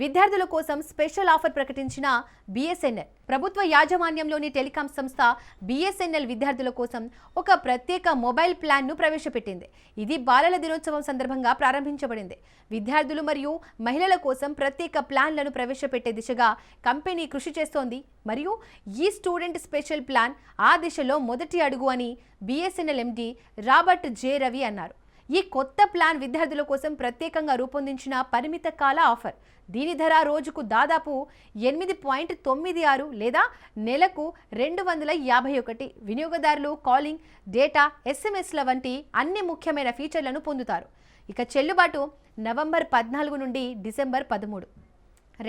విద్యార్థుల కోసం special offer ప్రకటించిన బిఎస్ఎన్ఎల్ ప్రభుత్వ యాజమాన్యంలోని టెలికాం సంస్థ బీఎస్ఎన్ఎల్ విద్యార్థుల కోసం ఒక ప్రత్యేక మొబైల్ ప్లాన్ను ప్రవేశపెట్టింది. ఇది బాలల దినోత్సవం సందర్భంగా ప్రారంభించబడింది. విద్యార్థులు మరియు మహిళల కోసం ప్రత్యేక ప్లాన్లను ప్రవేశపెట్టే దిశగా కంపెనీ కృషి చేస్తోంది. మరియు ఈ స్టూడెంట్ స్పెషల్ ప్లాన్ ఆ దిశలో మొదటి అడుగు అని BSNL MD Robert J Ravi అన్నారు. ఈ కొత్త ప్లాన్ విద్యార్థుల కోసం ప్రత్యేకంగా రూపొందించిన పరిమిత కాల ఆఫర్. దీని ధర రోజుకు దాదాపు ఎనిమిది పాయింట్ తొమ్మిది ఆరు లేదా నెలకు రెండు వందల యాభై ఒకటి. వినియోగదారులు కాలింగ్ డేటా ఎస్ఎంఎస్ల వంటి అన్ని ముఖ్యమైన ఫీచర్లను పొందుతారు. ఇక చెల్లుబాటు నవంబర్ పద్నాలుగు నుండి డిసెంబర్ పదమూడు.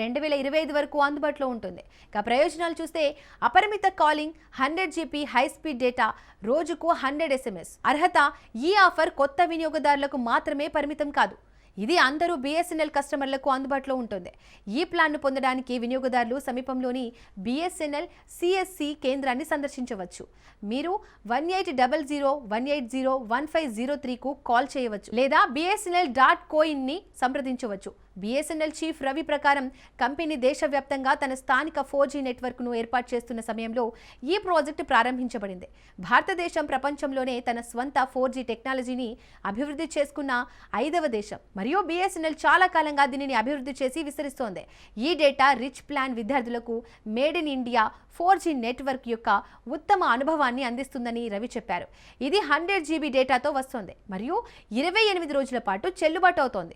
రెండు వేల ఇరవై ఐదు వరకు అందుబాటులో ఉంటుంది. ఇక ప్రయోజనాలు చూస్తే అపరిమిత calling hundred GB high speed data రోజుకు హండ్రెడ్ ఎస్ఎంఎస్ అర్హత ఈ ఆఫర్ కొత్త వినియోగదారులకు మాత్రమే పరిమితం కాదు. ఇది అందరూ బీఎస్ఎన్ఎల్ కస్టమర్లకు అందుబాటులో ఉంటుంది. ఈ ప్లాన్ను పొందడానికి వినియోగదారులు సమీపంలోని బిఎస్ఎన్ఎల్ సిఎస్సి కేంద్రాన్ని సందర్శించవచ్చు. మీరు one eight double zero one eight zero one five zero త్రీకు call చేయవచ్చు లేదా బిఎస్ఎన్ఎల్ డాట్ కోయిన్ని సంప్రదించవచ్చు. బిఎస్ఎన్ఎల్ చీఫ్ రవి ప్రకారం కంపెనీ దేశవ్యాప్తంగా తన స్థానిక ఫోర్ జీ నెట్వర్క్ను ఏర్పాటు చేస్తున్న సమయంలో ఈ ప్రాజెక్టు ప్రారంభించబడింది. భారతదేశం ప్రపంచంలోనే తన స్వంత ఫోర్ జీ టెక్నాలజీని అభివృద్ధి చేసుకున్న ఐదవ దేశం. మరియు బిఎస్ఎన్ఎల్ చాలా కాలంగా దీనిని అభివృద్ధి చేసి విస్తరిస్తోంది. ఈ డేటా రిచ్ ప్లాన్ విద్యార్థులకు made in India four G network యొక్క ఉత్తమ అనుభవాన్ని అందిస్తుందని రవి చెప్పారు. ఇది హండ్రెడ్ జీబీ డేటాతో వస్తోంది. మరియు ఇరవై ఎనిమిది రోజుల పాటు చెల్లుబాటు అవుతోంది.